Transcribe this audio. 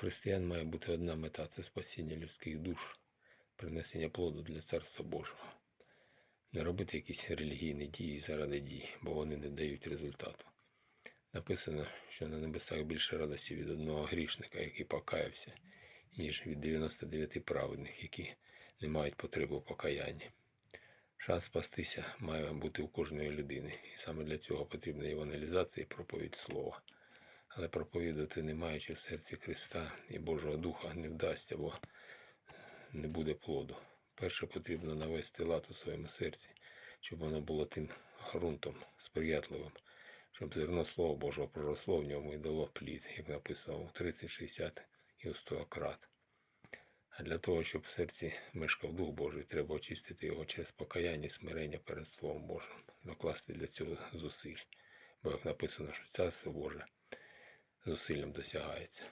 християн має бути одна мета це спасіння людських душ, принесення плоду для Царства Божого. Не робити якісь релігійні дії заради дій, бо вони не дають результату. Написано, що на небесах більше радості від одного грішника, який покаявся, ніж від 99 праведних, які не мають потреби у покаянні. Шанс спастися має бути у кожної людини, і саме для цього потрібна евангелізація і проповідь слова. Але проповідувати, не маючи в серці Христа і Божого Духа, не вдасться, бо не буде плоду. Перше потрібно навести лад у своєму серці, щоб воно було тим ґрунтом сприятливим, щоб зерно Слова Божого проросло в ньому і дало плід, як написано у 30, 60 і у 100 крат. А для того, щоб в серці мешкав Дух Божий, треба очистити його через покаяння і смирення перед Словом Божим, докласти для цього зусиль. Бо як написано, що Царство Боже зусиллям досягається.